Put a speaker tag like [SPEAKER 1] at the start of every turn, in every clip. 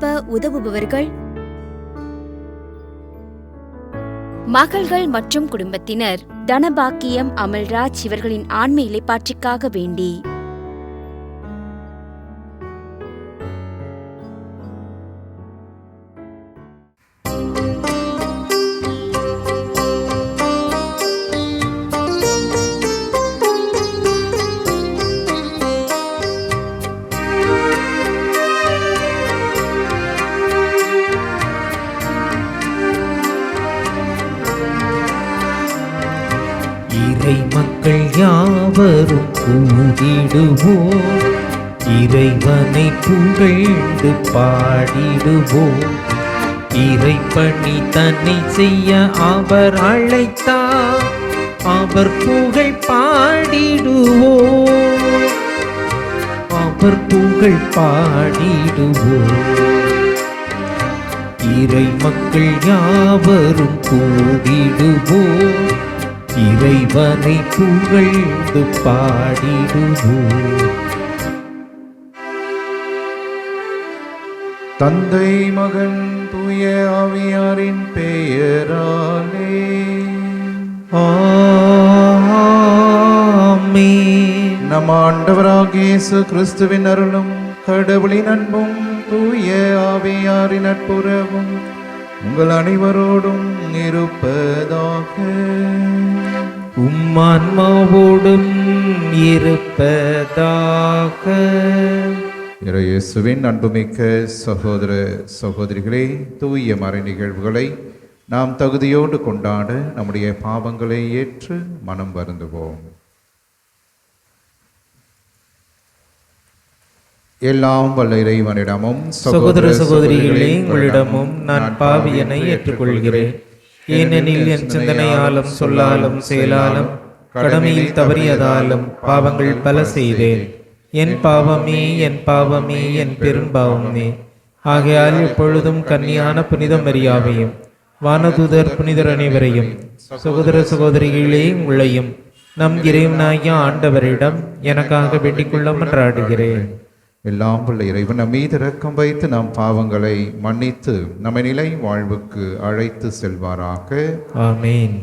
[SPEAKER 1] எழுப்ப உதவுபவர்கள் மகள்கள் மற்றும் குடும்பத்தினர் தனபாக்கியம் அமல்ராஜ் இவர்களின் ஆண்மை இலைப்பாற்றிக்காக வேண்டி.
[SPEAKER 2] இறைப்பணி செய்ய அவர் அழைத்தார் அவர் புகழ் பாடிடுவோ. அவர் புகழ் பாடிடுவோ. இறை மக்கள் யாவரும் கூடிடுவோ. இறைவனை புகழ்ந்து பாடிடுவோ.
[SPEAKER 3] தந்தை மகன் தூய ஆவியாரின் பெயராலே. நம் ஆண்டவராகிய இயேசு கிறிஸ்துவின் அருளும் கடவுளின் அன்பும் தூய ஆவியாரின் நட்புறவும் உங்கள் அனைவரோடும் இருப்பதாக.
[SPEAKER 2] உம்மான்மாவோடும் இருப்பதாக.
[SPEAKER 3] இயேசுவின் அன்புமிக்க சகோதர சகோதரிகளே தூய மறை நிகழ்வுகளை நாம் தகுதியோடு கொண்டாட நம்முடைய பாவங்களை ஏற்று மனம் வருந்துவோம். எல்லாம் வல்ல இறைவனிடமும்
[SPEAKER 2] சகோதர சகோதரிகளே உங்களிடமும் நான் பாவியனை ஏற்றுக்கொள்கிறேன். ஏனெனில் என் சிந்தனையாலும் சொல்லாலும் செயலாலும் கடமையில் தவறியதாலும் பாவங்கள் பல செய்தேன். என் பாவமே என் பாவமே என் பெரும்பாவமே. ஆகையால் எப்பொழுதும் கன்னியான புனித மரியாவையும் வானதூதர் புனிதர் அனைவரையும் சகோதர சகோதரிகளே உங்களையும் நம் இறைவனாகிய ஆண்டவரிடம் எனக்காக வேண்டிக் கொள்ள மன்றாடுகிறேன்.
[SPEAKER 3] எல்லாம் வல்ல இறைவன் மீது இரக்கம் வைத்து நம் பாவங்களை மன்னித்து நம்மை நிலை வாழ்வுக்கு அழைத்து செல்வாராக.
[SPEAKER 2] ஆமென்.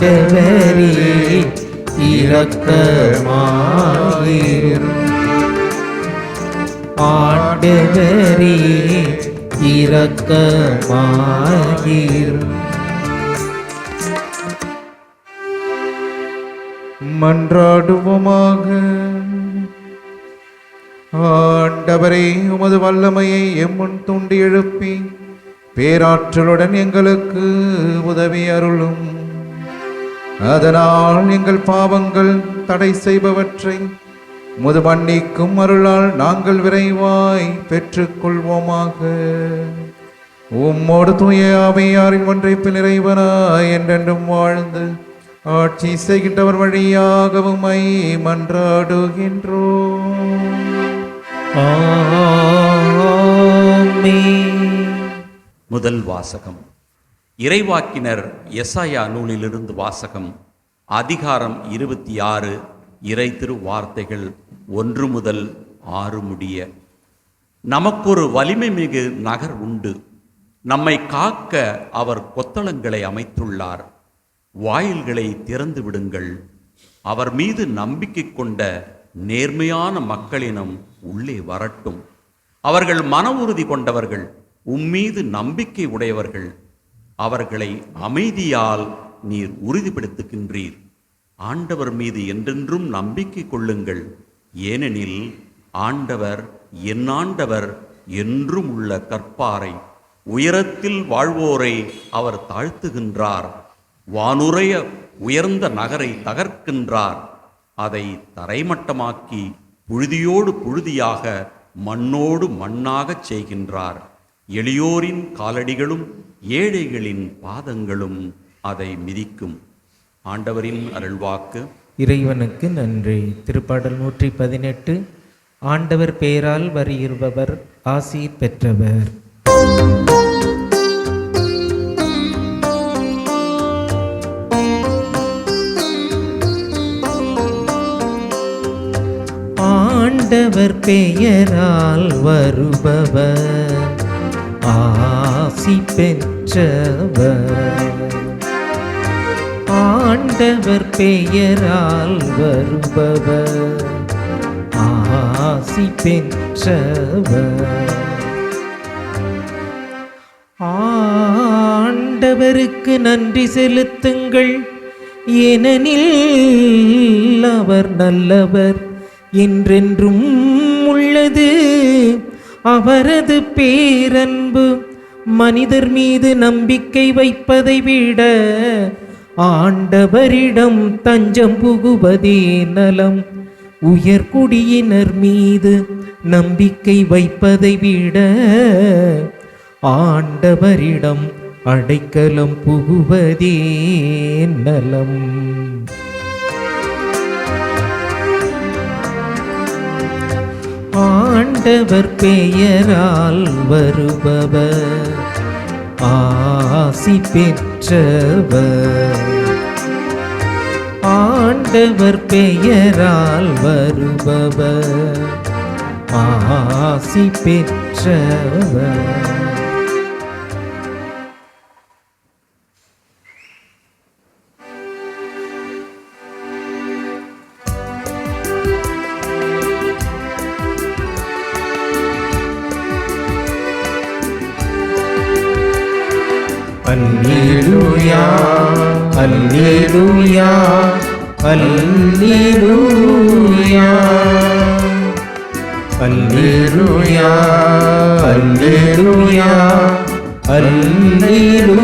[SPEAKER 2] ஆண்டவரே இரக்கமாயிரும். ஆண்டவரி இரக்கமாயிரும்.
[SPEAKER 3] மன்றாடுவோமாக. ஆண்டவரே உமது வல்லமையை எம்முன் தூண்டி எழுப்பி பேராற்றலுடன் எங்களுக்கு உதவி அருளும். அதனால் எங்கள் பாவங்கள் தடை செய்பவற்றை முது மன்னிக்கும் அருளால் நாங்கள் விரைவாய் பெற்றுக்கொள்வோமாக உம்மோடு தூய அவையாரின் ஒன்றைப்பில் நிறைவனாய் என்றென்றும் வாழ்ந்து ஆட்சி செய்கின்றவர் வழியாகவும் ஐ மன்றாடுகின்றோம்
[SPEAKER 4] முதல் வாசகம் இறைவாக்கினர் எஸ்ஐயா நூலிலிருந்து வாசகம் அதிகாரம் இருபத்தி ஆறு இறை திரு வார்த்தைகள் ஒன்று முதல் ஆறு முடிய. நமக்கொரு வலிமை மிகு நகர் உண்டு. நம்மை காக்க அவர் கொத்தளங்களை அமைத்துள்ளார். வாயில்களை திறந்து விடுங்கள். அவர் மீது நம்பிக்கை கொண்ட நேர்மையான மக்களினம் உள்ளே வரட்டும். அவர்கள் மன உறுதி கொண்டவர்கள் உம்மீது நம்பிக்கை உடையவர்கள் அவர்களை அமைதியால் நீர் உறுதிப்படுத்துகின்றீர். ஆண்டவர் மீது என்றென்றும் நம்பிக்கை கொள்ளுங்கள். ஏனெனில் ஆண்டவர் என்னாண்டவர் என்றும் உள்ள கற்பாரை உயரத்தில் வாழ்வோரை அவர் தாழ்த்துகின்றார். வானுரைய உயர்ந்த நகரை தகர்க்கின்றார். அதை தரைமட்டமாக்கி புழுதியோடு புழுதியாக மண்ணோடு மண்ணாகச் செய்கின்றார். எளியோரின் காலடிகளும் ஏழைகளின் பாதங்களும் அதை மிதிக்கும். ஆண்டவரின் அருள்வாக்கு.
[SPEAKER 2] இறைவனுக்கு நன்றி. திருப்பாடல் நூற்றி பதினெட்டு ஆண்டவர் பெயரால் வருகிறவர் ஆசி பெற்றவர். ஆண்டவர் பெயரால் வருபவர். ஆசி பெற்றவர். ஆண்டவர் பெயரால் வருபவர். ஆசி பெற்றவர். ஆண்டவருக்கு நன்றி செலுத்துங்கள். ஏனெனில் அவர் நல்லவர் என்றென்றும் உள்ளது. அவரது பேரன்பு மனிதர் மீது நம்பிக்கை வைப்பதை விட ஆண்டவரிடம் தஞ்சம் புகுவதே நலம். உயர்குடியினர் மீது நம்பிக்கை வைப்பதை விட ஆண்டவரிடம் அடைக்கலம் புகுவதே நலம். ஆண்டவர் பெயரால் வருபவர் ஆசி பெற்றவர். ஆண்டவர் பெயரால் வருபவர் ஆசி பெற்றவர். அல்லேலூயா அல்லேலூயா அல்லேலூயா அல்லேலூயா அல்லேலூயா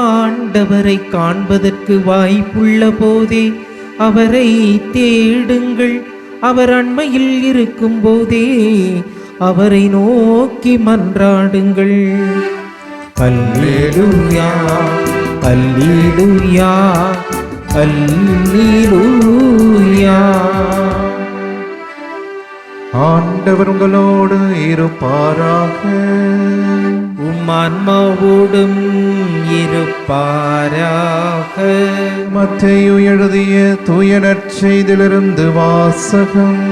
[SPEAKER 2] ஆண்டவரை காண்பதற்கு வாய்ப்புள்ள போதே அவரை தேடுங்கள். அவர் அண்மையில் இருக்கும் போதே அவரை நோக்கி மன்றாடுங்கள். அல்லேலூயா அல்லேலூயா அல்லேலூயா
[SPEAKER 3] ஆண்டவர் உங்களோடு இருப்பாராக.
[SPEAKER 2] உம் ஆன்மாவோடும் இருப்பாராக.
[SPEAKER 3] மத்தேயு எழுதிய தூய செய்திலிருந்து வாசகம்.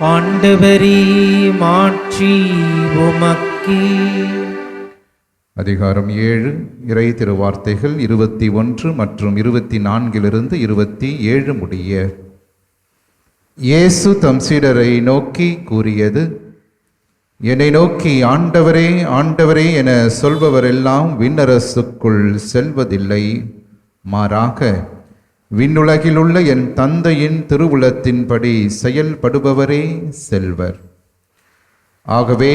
[SPEAKER 2] ஆண்டவரே மாற்றி உமக்கே.
[SPEAKER 3] அதிகாரம் ஏழு இறை திருவார்த்தைகள் இருபத்தி ஒன்று மற்றும் இருபத்தி நான்கிலிருந்து இருபத்தி ஏழு முடிய. இயேசு தம் சீடரை நோக்கி கூறியது என்னை நோக்கி ஆண்டவரே ஆண்டவரே என சொல்பவரெல்லாம் விண்ணரசுக்குள் செல்வதில்லை. மாறாக விண்ணுலகிலுள்ள என் தந்தையின் திருவுளத்தின்படி செயல்படுபவரே செல்வர். ஆகவே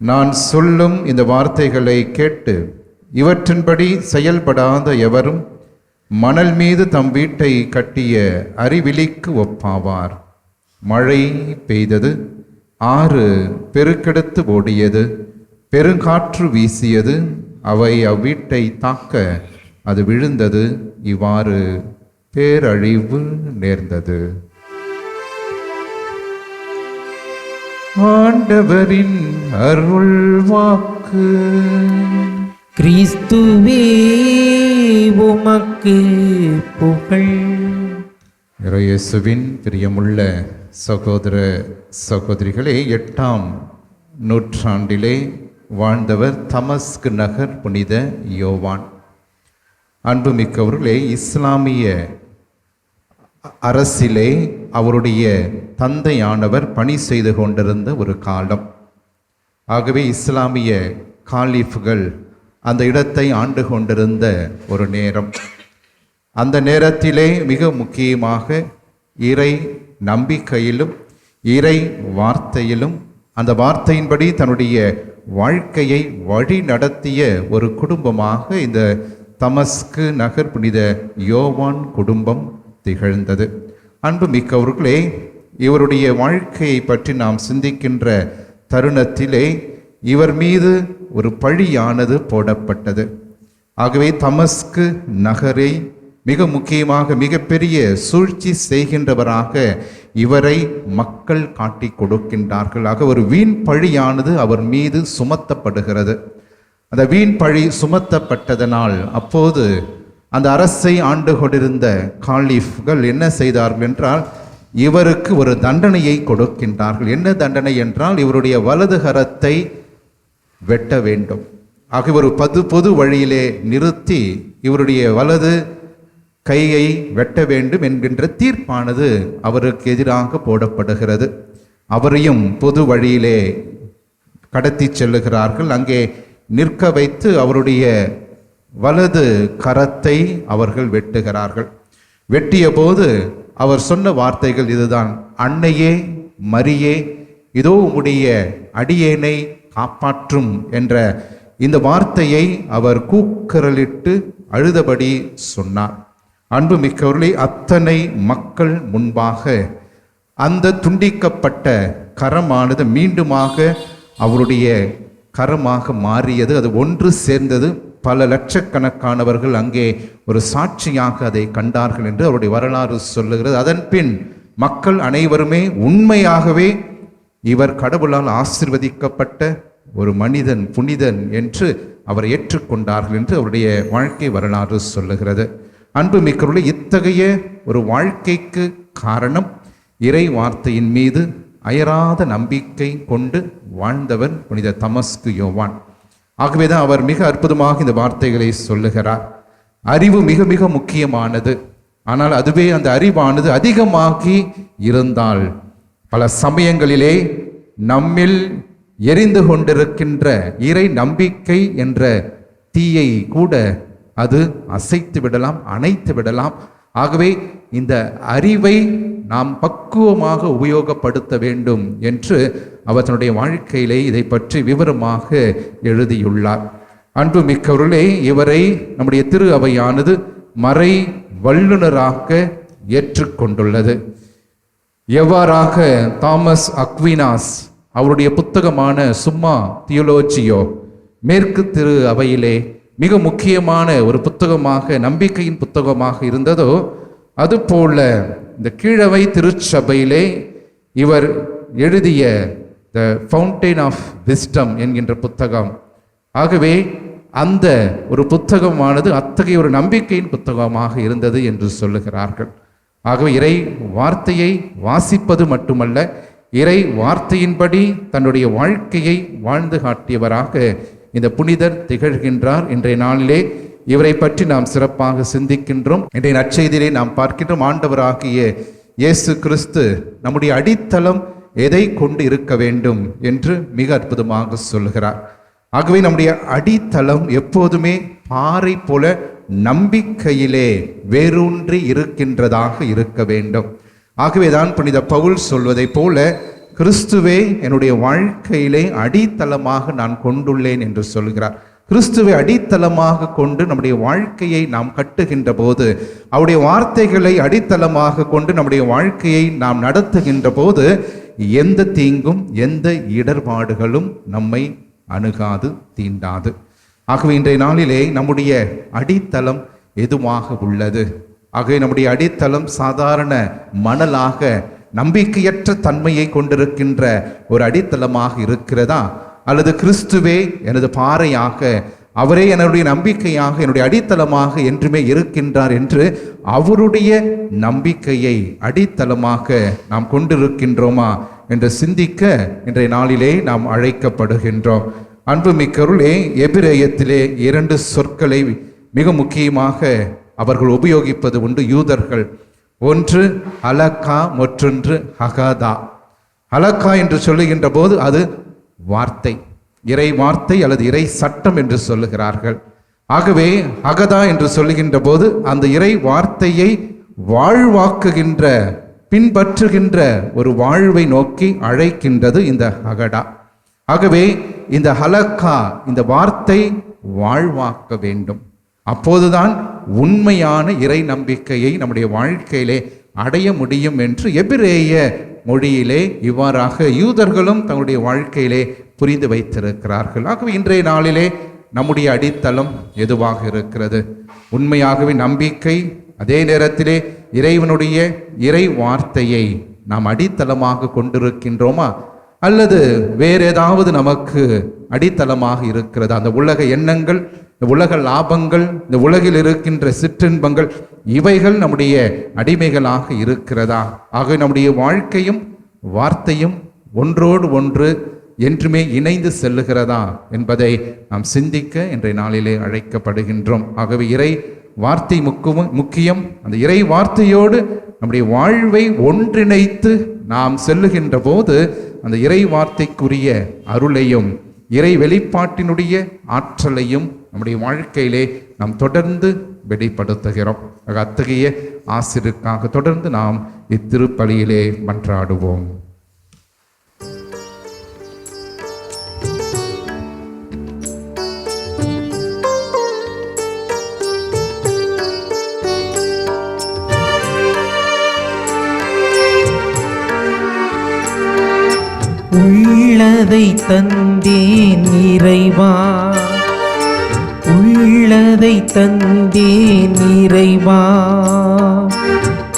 [SPEAKER 3] நான் சொல்லும் இந்த வார்த்தைகளை கேட்டு இவற்றின்படி செயல்படாத எவரும் மணல் மீது தம் வீட்டை கட்டிய அறிவிலிக்கு ஒப்பாவார். மழை பெய்தது ஆறு பெருக்கெடுத்து ஓடியது பெருங்காற்று வீசியது அவை அவ்வீட்டை தாக்க அது விழுந்தது இவ்வாறு பேரழிவு நேர்ந்தது. ஆண்டவரின் அருள் வாக்கு
[SPEAKER 2] கிறிஸ்துவே உமக்கு புகழ்.
[SPEAKER 3] இறையேசுவின் பிரியமுள்ள சகோதர சகோதரிகளே எட்டாம் நூற்றாண்டிலே வாழ்ந்தவர் தமஸ்கு நகர் புனித யோவான். அன்புமிக்கவர்களே இஸ்லாமிய அரசிலே அவருடைய தந்தையானவர் பணி செய்து கொண்டிருந்த ஒரு காலம். ஆகவே இஸ்லாமிய காலிஃப்கள் அந்த இடத்தை ஆண்டு கொண்டிருந்த ஒரு நேரம். அந்த நேரத்திலே மிக முக்கியமாக இறை நம்பிக்கையிலும் இறை வார்த்தையிலும் அந்த வார்த்தையின்படி தன்னுடைய வாழ்க்கையை வழி நடத்திய ஒரு குடும்பமாக இந்த தமஸ்கு நகர் புனித யோவான் குடும்பம் திகழ்ந்தது. அன்பு மிக்கவர்களே இவருடைய வாழ்க்கையை பற்றி நாம் சிந்திக்கின்ற தருணத்திலே இவர் மீது ஒரு பழியானது போடப்பட்டது. ஆகவே தமஸ்கு நகரை மிக முக்கியமாக மிகப்பெரிய சூழ்ச்சி செய்கின்றவராக இவரை மக்கள் காட்டி கொடுக்கின்றார்கள். ஆக ஒரு வீண் பழியானது அவர் மீது சுமத்தப்படுகிறது. அந்த வீண் பழி சுமத்தப்பட்டதனால் அப்போது அந்த அரசை ஆண்டு கொண்டிருந்த காலிஃப்கள் என்ன செய்தார்கள் என்றால் இவருக்கு ஒரு தண்டனையை கொடுக்கின்றார்கள். என்ன தண்டனை என்றால் இவருடைய வலது கரத்தை வெட்ட வேண்டும். ஆக ஒரு பது பொது வழியிலே நிறுத்தி இவருடைய வலது கையை வெட்ட வேண்டும் என்கின்ற தீர்ப்பானது அவருக்கு எதிராக போடப்படுகிறது. அவரையும் பொது வழியிலே கடத்தி செல்லுகிறார்கள். அங்கே நிற்க வைத்து அவருடைய வலது கரத்தை அவர்கள் வெட்டுகிறார்கள். வெட்டிய போது அவர் சொன்ன வார்த்தைகள் இதுதான். அன்னையே மரியே இதோ உம்முடைய அடியேனை காப்பாற்றும் என்ற இந்த வார்த்தையை அவர் கூக்குரலிட்டு அழுதபடி சொன்னார். அன்பு மிக்கவர்களே அத்தனை மக்கள் முன்பாக அந்த துண்டிக்கப்பட்ட கரமானது மீண்டுமாக அவருடைய கரமாக மாறியது. அது ஒன்று சேர்ந்தது. பல லட்சக்கணக்கானவர்கள் அங்கே ஒரு சாட்சியாக அதை கண்டார்கள் என்று அவருடைய வரலாறு சொல்லுகிறது. அதன் பின் மக்கள் அனைவருமே உண்மையாகவே இவர் கடவுளால் ஆசிர்வதிக்கப்பட்ட ஒரு மனிதன் புனிதன் என்று அவர் ஏற்றுக்கொண்டார்கள் என்று அவருடைய வாழ்க்கை வரலாறு சொல்லுகிறது. அன்பு மிக்கருள்ள இத்தகைய ஒரு வாழ்க்கைக்கு காரணம் இறை வார்த்தையின் மீது அயராத நம்பிக்கை கொண்டு வாழ்ந்தவர் புனித தமஸ்கு யோவான். ஆகவே தான் அவர் மிக அற்புதமாக இந்த வார்த்தைகளை சொல்லுகிறார். அறிவு மிக மிக முக்கியமானது. ஆனால் அதுவே அந்த அறிவானது அதிகமாகி இருந்தால் பல சமயங்களிலே நம்மில் எரிந்து கொண்டிருக்கின்ற இறை நம்பிக்கை என்ற தீயை கூட அது அசைத்து விடலாம் அணைத்து விடலாம். ஆகவே இந்த அறிவை நாம் பக்குவமாக உபயோகப்படுத்த வேண்டும் என்று அவர் தன்னுடைய வாழ்க்கையிலே இதை பற்றி விவரமாக எழுதியுள்ளார். அன்பு மிக்கவர்களே இவரை நம்முடைய திரு அவையானது மறை வல்லுனராக ஏற்றுக்கொண்டுள்ளது. எவ்வாறாக தாமஸ் அக்வினாஸ் அவருடைய புத்தகமான சும்மா தியோலோஜியோ மேற்கு திரு அவையிலே மிக முக்கியமான ஒரு புத்தகமாக நம்பிக்கையின் புத்தகமாக இருந்ததோ அதுபோல இந்த கீழவை திருச்சபையிலே இவர் எழுதிய த ஃபவுண்டெயின் ஆஃப் விஸ்டம் என்கின்ற புத்தகம். ஆகவே அந்த ஒரு புத்தகமானது அத்தகைய ஒரு நம்பிக்கையின் புத்தகமாக இருந்தது என்று சொல்லுகிறார்கள். ஆகவே இறை வார்த்தையை வாசிப்பது மட்டுமல்ல இறை வார்த்தையின்படி தன்னுடைய வாழ்க்கையை வாழ்ந்து காட்டியவராக இந்த புனிதர் திகழ்கின்றார். இன்றைய நாளிலே இவரை பற்றி நாம் சிறப்பாக சிந்திக்கின்றோம். இன்றைய நற்செய்தியிலே நாம் பார்க்கின்றோம் ஆண்டவராகிய இயேசு கிறிஸ்து நம்முடைய அடித்தளம் எதை கொண்டு இருக்க வேண்டும் என்று மிக அற்புதமாக சொல்லுகிறார். ஆகவே நம்முடைய அடித்தளம் எப்போதுமே பாறை போல நம்பிக்கையிலே வேரூன்றி இருக்கின்றதாக இருக்க வேண்டும். ஆகவேதான் புனித பவுல் சொல்வதைப் போல கிறிஸ்துவே என்னுடைய வாழ்க்கையிலே அடித்தளமாக நான் கொண்டுள்ளேன் என்று சொல்கிறார். கிறிஸ்துவை அடித்தளமாக கொண்டு நம்முடைய வாழ்க்கையை நாம் கட்டுகின்ற போது அவருடைய வார்த்தைகளை அடித்தளமாக கொண்டு நம்முடைய வாழ்க்கையை நாம் நடத்துகின்ற போது எந்த தீங்கும் எந்த இடர்பாடுகளும் நம்மை அணுகாது தீண்டாது. ஆகவே இன்றைய நாளிலே நம்முடைய அடித்தளம் எதுவாக உள்ளது? ஆகவே நம்முடைய அடித்தளம் சாதாரண மணலாக நம்பிக்கையற்ற தன்மையை கொண்டிருக்கின்ற ஒரு அடித்தளமாக இருக்கிறதா? அல்லது கிறிஸ்துவே எனது பாறையாக அவரே என்னுடைய நம்பிக்கையாக என்னுடைய அடித்தளமாக என்றுமே இருக்கின்றார் என்று அவருடைய நம்பிக்கையை அடித்தளமாக நாம் கொண்டிருக்கின்றோமா என்று சிந்திக்க இன்றைய நாளிலே நாம் அழைக்கப்படுகின்றோம். அன்புமிக்கருளே எபிரேயத்திலே இரண்டு சொற்களை மிக முக்கியமாக அவர்கள் உபயோகிப்பது உண்டு யூதர்கள். ஒன்று அலக்கா மற்றொன்று ஹகாதா. அலக்கா என்று சொல்லுகின்ற போது அது வார்த்தை. இறை வார்த்தை அல்லது இறை சட்டம் என்று சொல்லுகிறார்கள். ஆகவே அகதா என்று சொல்லுகின்ற போது அந்த இறை வார்த்தையை வாழ்வாக்குகின்ற பின்பற்றுகின்ற ஒரு வாழ்வை நோக்கி அழைக்கின்றது இந்த அகடா. ஆகவே இந்த ஹலக்கா இந்த வார்த்தை வாழ்வாக்க வேண்டும். அப்போதுதான் உண்மையான இறை நம்பிக்கையை நம்முடைய வாழ்க்கையிலே அடைய முடியும் என்று எபிரேய மொழியிலே இவ்வாறாக யூதர்களும் தங்களுடைய வாழ்க்கையிலே புரிந்து வைத்திருக்கிறார்கள். ஆகவே இன்றைய நாளிலே நம்முடைய அடித்தளம் எதுவாக இருக்கிறது? உண்மையாகவே நம்பிக்கை அதே நேரத்திலே இறைவனுடைய இறை வார்த்தையை நாம் அடித்தளமாக கொண்டிருக்கின்றோமா? அல்லது வேறு ஏதாவது நமக்கு அடித்தளமாக இருக்கிறது? அந்த உலக எண்ணங்கள் இந்த உலக லாபங்கள் இந்த உலகில் இருக்கின்ற சிற்றின்பங்கள் இவைகள் நம்முடைய அடிமைகளாக இருக்கிறதா? ஆக நம்முடைய வாழ்க்கையும் வார்த்தையும் ஒன்றோடு ஒன்று என்றுமே இணைந்து செல்லுகிறதா என்பதை நாம் சிந்திக்க இன்றைய நாளிலே அழைக்கப்படுகின்றோம். ஆகவே இறை வார்த்தை முக்கியம் முக்கியம். அந்த இறை வார்த்தையோடு நம்முடைய வாழ்வை ஒன்றிணைத்து நாம் செல்லுகின்ற போது அந்த இறை வார்த்தைக்குரிய அருளையும் இறை வெளிப்பாட்டினுடைய ஆற்றலையும் நம்முடைய வாழ்க்கையிலே நாம் தொடர்ந்து வெளிப்படுத்துகிறோம். அத்தகைய ஆசிரியருக்காக தொடர்ந்து நாம் இத்திருப்பலியிலே மன்றாடுவோம்.
[SPEAKER 2] உள்ளதை தந்தேன் இறைவா. உள்ளதை தந்தேன் இறைவா.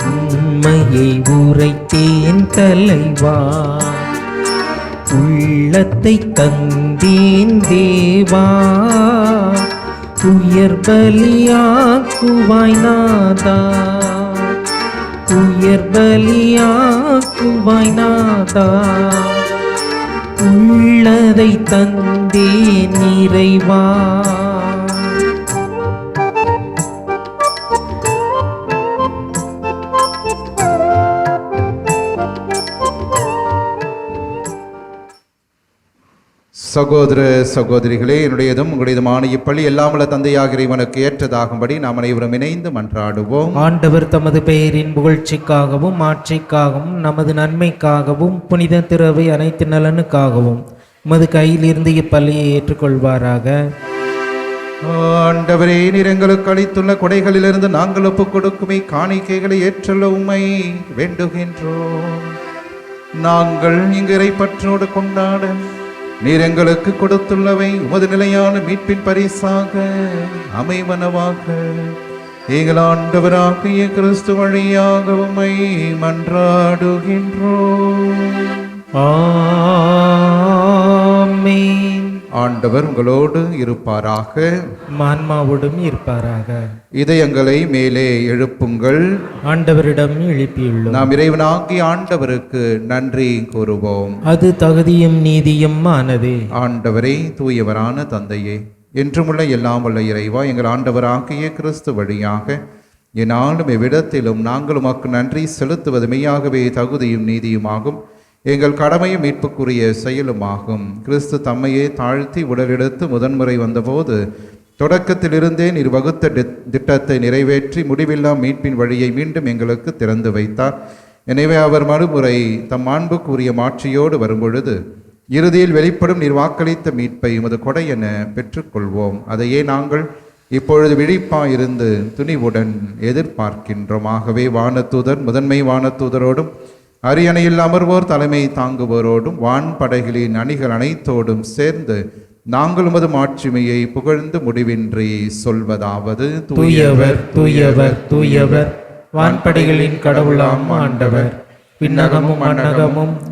[SPEAKER 2] உண்மையை உரைத்தேன் தலைவா. உள்ளத்தை தந்தேன் தேவா. உயர் பலியாக்குவாய் நாதா. உயர் பலியாக்குவாய் நாதா. உள்ளதை தந்தே நிறைவா?
[SPEAKER 3] சகோதர சகோதரிகளே என்னுடையதும் உங்களுடையதுமான இப்பள்ளி எல்லாமல்ல தந்தையாக இறைவனுக்கு ஏற்றதாகும்படி நாம் அனைவரும் இணைந்து மன்றாடுவோம்.
[SPEAKER 2] ஆண்டவர் தமது பெயரின் புகழ்ச்சிக்காகவும் ஆட்சிக்காகவும் நமது நன்மைக்காகவும் புனித திறவை அனைத்து நலனுக்காகவும் உமது கையிலிருந்து இப்பள்ளியை ஏற்றுக்கொள்வாராக.
[SPEAKER 3] ஆண்டவரே நீர் எங்களுக்கு அளித்துள்ள கொடைகளிலிருந்து நாங்கள் ஒப்புக் கொடுக்குமே காணிக்கைகளை ஏற்றுள்ள உம்மை வேண்டுகின்றோம். நாங்கள் இங்கு இறைப்பற்றோடு கொண்டாட நீர் எங்களுக்கு கொடுத்துள்ளவை உமது நிலையான மீட்பின் பரிசாக அமைவனவாக. எங்கள் ஆண்டவராகிய கிறிஸ்து வழியாக உமை மன்றாடுகின்றோம்.
[SPEAKER 2] ஆமே
[SPEAKER 3] ஆண்டவர் உங்களோடு இருப்பாராக.
[SPEAKER 2] மான்மாவோடும் இருப்பாராக.
[SPEAKER 3] இதயங்களை மேலே எழுப்புங்கள்.
[SPEAKER 2] ஆண்டவரிடம் எழுப்பியுள்ளோம்.
[SPEAKER 3] நாம் இறைவனாகி ஆண்டவருக்கு நன்றி கூறுவோம்.
[SPEAKER 2] அது தகுதியும் நீதியும் ஆனதே.
[SPEAKER 3] ஆண்டவரே தூயவரான தந்தையே என்றுமுள்ள எல்லாம் வல்ல இறைவா எங்கள் ஆண்டவராகிய கிறிஸ்து வழியாக என்னாலும் எவ்விடத்திலும் நாங்கள் உமக்கு நன்றி செலுத்துவது மெய்யாகவே தகுதியும் நீதியுமாகும். எங்கள் கடமையும் மீட்புக்குரிய செயலுமாகும். கிறிஸ்து தம்மையே தாழ்த்தி உடலெடுத்து முதன்முறை வந்தபோது தொடக்கத்திலிருந்தே நீர் வகுத்த திட்டத்தை நிறைவேற்றி முடிவில்லா மீட்பின் வழியை மீண்டும் எங்களுக்கு திறந்து வைத்தார். எனவே அவர் மறுமுறை தம் அன்புக்குரிய மாட்சியோடு வரும்பொழுது இறுதியில் வெளிப்படும் நீர் வாக்களித்த மீட்பை உமது கொடை என பெற்றுக்கொள்வோம். அதையே நாங்கள் இப்பொழுது விழிப்பாயிருந்து துணிவுடன் எதிர்பார்க்கின்றோம். ஆகவே வானத்தூதர் முதன்மை வானத்தூதரோடும் அரியணையில் அமர்வோர் தலைமை தாங்குவோரோடும் வான்படைகளின் அணிகள் அனைத்தோடும் சேர்ந்து நாங்கள் உமது மாட்சிமையை புகழ்ந்து முடிவின்றி சொல்வதாவது.
[SPEAKER 2] தூயவர் தூயவர் தூயவர் வான்படைகளின் கடவுளாம் ஆண்டவர். விண்ணகமும்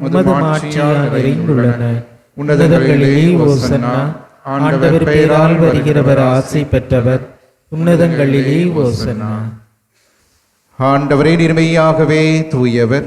[SPEAKER 2] உமது நிறைந்துள்ளன உன்னதங்களிலே ஓசன்னா ஆண்டவர் பெயரால் வருகிறவர் ஆசை பெற்றவர். உன்னதங்களிலே ஓசன்னா
[SPEAKER 3] ஆண்டவரே நிர்மையாகவே தூயவர்.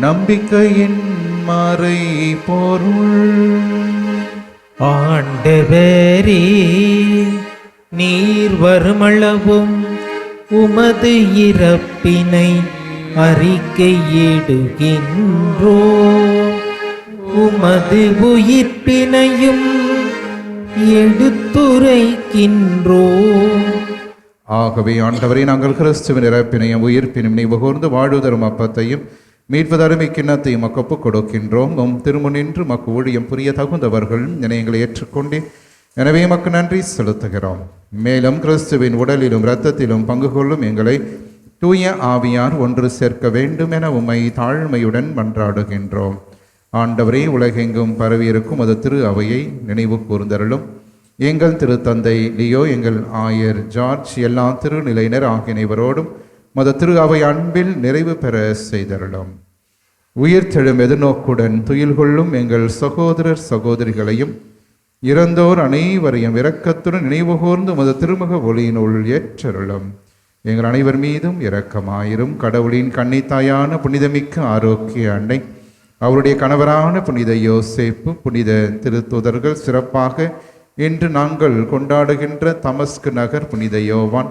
[SPEAKER 3] நம்பிக்கையின் மறை பொருள்.
[SPEAKER 2] ஆண்டவரே நீர் வருமளவும் உமது இறப்பினை அறிக்கையிடுகின்றோ. உமது உயிர்ப்பினையும் எடுத்துரைக்கின்றோ.
[SPEAKER 3] ஆகவே ஆண்டவரை நாங்கள் கிறிஸ்துவின் இறப்பினையும் உயிர்ப்பினும் நினைவு கூர்ந்து வாழ்வுதரும் அப்பத்தையும் மீட்பதருமை கிண்ணத்தையும் ஒப்புக் கொடுக்கின்றோம். உம் திருமுனின்று மக்கு ஊழியம் புரிய தகுந்தவர்கள் என எங்களை ஏற்றுக்கொண்டே எனவே மக்கு நன்றி செலுத்துகிறோம். மேலும் கிறிஸ்துவின் உடலிலும் இரத்தத்திலும் பங்கு கொள்ளும் எங்களை தூய ஆவியார் ஒன்று சேர்க்க வேண்டும் என உம்மை தாழ்மையுடன் மன்றாடுகின்றோம். ஆண்டவரே உலகெங்கும் பரவியிருக்கும் அது திரு அவையை நினைவு கூர்ந்தருளும். எங்கள் திருத்தந்தை லியோ எங்கள் ஆயர் ஜார்ஜ் எல்லா திருநிலையினர் ஆகியனைவரோடும் மத திரு அவை அன்பில் நிறைவு பெற செய்தருளும். உயிர்த்தெழும் எதிர்நோக்குடன் துயில் கொள்ளும் எங்கள் சகோதரர் சகோதரிகளையும் இறந்தோர் அனைவரையும் இரக்கத்துடன் நினைவுகூர்ந்து மத திருமுக ஒளியினுள் ஏற்றருளும். எங்கள் அனைவர் மீதும் இரக்கமாயிரும். கடவுளின் கன்னித்தாயான புனிதமிக்க ஆரோக்கிய அன்னை அவருடைய கணவரான புனித யோசேப்பு புனித திருத்துதர்கள் சிறப்பாக இன்று நாங்கள் கொண்டாடுகின்ற தமஸ்கு நகர் புனித யோவான்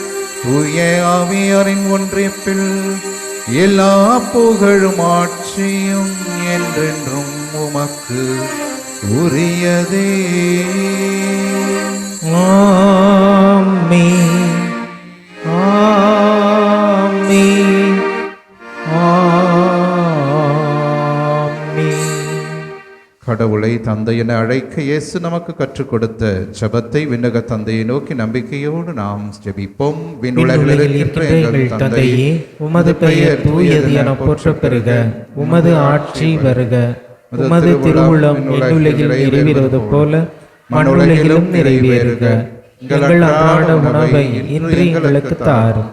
[SPEAKER 3] தூய ஆவியரின் ஒன்றிப்பில் எல்லா புகழும் ஆட்சியும் என்றென்றும் உமக்கு உரியதே.
[SPEAKER 2] ஆ
[SPEAKER 3] கடவுளை தந்தை என அழைக்க இயேசு நமக்கு கற்றுக் கொடுத்த ஜெபத்தை விண்ணக தந்தையை நோக்கி நம்பிக்கையோடு நாம் ஜெபிப்போம். விண்ணுலகில்
[SPEAKER 2] விண்ணுலகில்
[SPEAKER 3] இருக்கின்ற
[SPEAKER 2] இருக்கின்ற எங்கள் தந்தையே உமது பெயர் தூயது என போற்ற பெறுக உமது ஆட்சி வருக. உமது திருவுளம் விண்ணுலகில் நிறைவேறுவது போல. மண்ணுலகிலும் நிறைவேறுக. எங்கள் அன்றாட உணவை இன்று எங்களுக்கு தாரும்.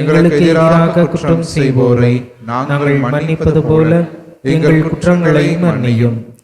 [SPEAKER 2] எங்களுக்கு எதிராக குற்றம் செய்வோரை நாங்கள் மன்னிப்பது போல. எங்கள் குற்றங்களை மன்னியும்.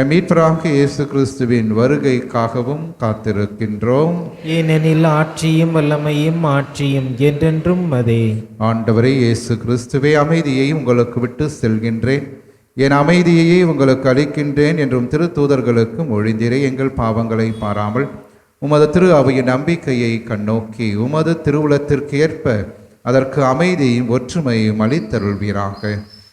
[SPEAKER 3] எம் மீட்பராக இயேசு கிறிஸ்துவின் வருகைக்காகவும் காத்திருக்கின்றோம்.
[SPEAKER 2] ஏனெனில் ஆட்சியும் வல்லமையும் ஆட்சியும் என்றென்றும் அதே.
[SPEAKER 3] ஆண்டவரே இயேசு கிறிஸ்துவே அமைதியை உங்களுக்கு விட்டு செல்கின்றேன். என் அமைதியையே உங்களுக்கு அளிக்கின்றேன் என்றும் திருத்தூதர்களுக்கு மொழிந்திரே எங்கள் பாவங்களை பாராமல் உமது திரு அவையின் நம்பிக்கையை கண்ணோக்கி உமது திருவுளத்திற்கு ஏற்ப அதற்கு அமைதியும் ஒற்றுமையும் அளித்தருள்வீராக.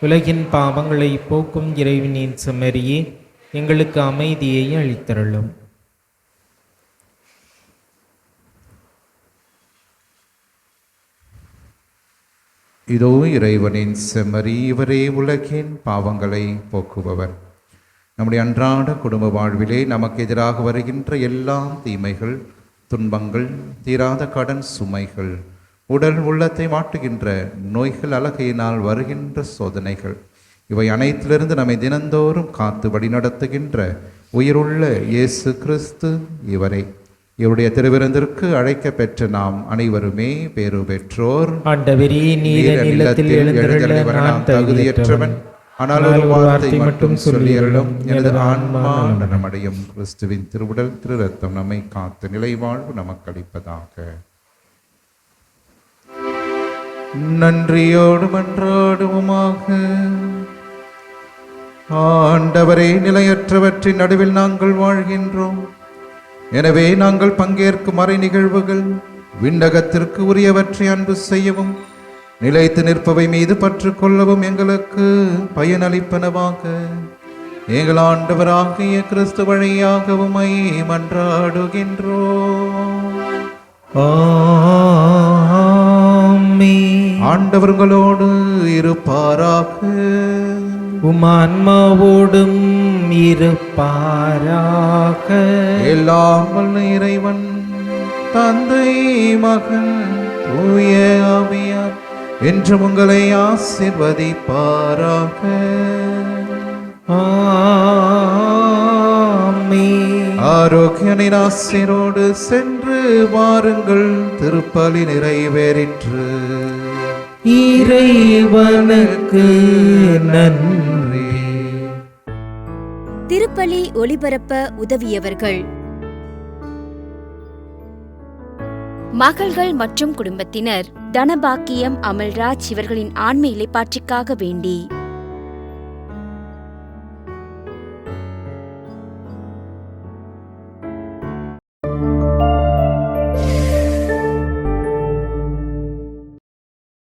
[SPEAKER 2] உலகின் பாவங்களை போக்கும் இறைவனின் செம்மறியே எங்களுக்கு அமைதியை அளித்தருளும்.
[SPEAKER 3] இதோ இறைவனின் செம்மறி இவரே உலகின் பாவங்களை போக்குபவர். நம்முடைய அன்றாட குடும்ப வாழ்விலே நமக்கு எதிராக வருகின்ற எல்லா தீமைகள் துன்பங்கள் தீராத கடன் சுமைகள் உடல் உள்ளத்தை மாட்டுகின்ற நோய்கள் அழகையினால் வருகின்ற சோதனைகள். இவை அனைத்திலிருந்து நம்மை தினந்தோறும் காத்து வழிநடத்துகின்ற உயிருள்ள இயேசு கிறிஸ்து இவரே. இவருடைய திருவிருந்திற்கு அழைக்க பெற்ற நாம் அனைவருமே பேறு பெற்றோர்.
[SPEAKER 2] தகுதியற்றவன்.
[SPEAKER 3] ஆனால் ஒரு வார்த்தை மட்டும் சொல்லி அருளும் எனது ஆன்மா நலமடையும் கிறிஸ்துவின் திருவுடல் திரு ரத்தம் நம்மை காத்து நிலை வாழ்வு நமக்கு அளிப்பதாக. நன்றியோடு மன்றாடுவோமாக ஆண்டவரே நிலையற்றவற்றின் நடுவில் நாங்கள் வாழ்கின்றோம். எனவே நாங்கள் பங்கேற்கும் அறை நிகழ்வுகள் விண்ணகத்திற்கு உரியவற்றை அன்பு செய்யவும் நிலைத்து நிற்பவை மீது பற்று கொள்ளவும் எங்களுக்கு பயனளிப்பனவாக. எங்கள் ஆண்டவராகிய கிறிஸ்து வழியாக மன்றாடுகின்றோம்.
[SPEAKER 2] ஆ.
[SPEAKER 3] ஆண்டவர்களோடு இருப்பாராக.
[SPEAKER 2] உம் ஆன்மாவோடும் இருப்பாராக.
[SPEAKER 3] எல்லாம் வல்ல இறைவன் தந்தை மகன் தூய ஆவியார் என்றும் உங்களை ஆசிர்வதிப்பாராக. ஆரோக்கியனின் ஆசிரோடு சென்று வாருங்கள் திருப்பலி நிறைவேறிற்று.
[SPEAKER 2] இறைவனுக்கு நன்றி.
[SPEAKER 1] திருப்பலி ஒளிபரப்ப உதவியவர்கள். மகள்கள் மற்றும் குடும்பத்தினர் தனபாக்கியம் அமல்ராஜ் இவர்களின் ஆன்ம இலைப்பாற்றிக்காக வேண்டி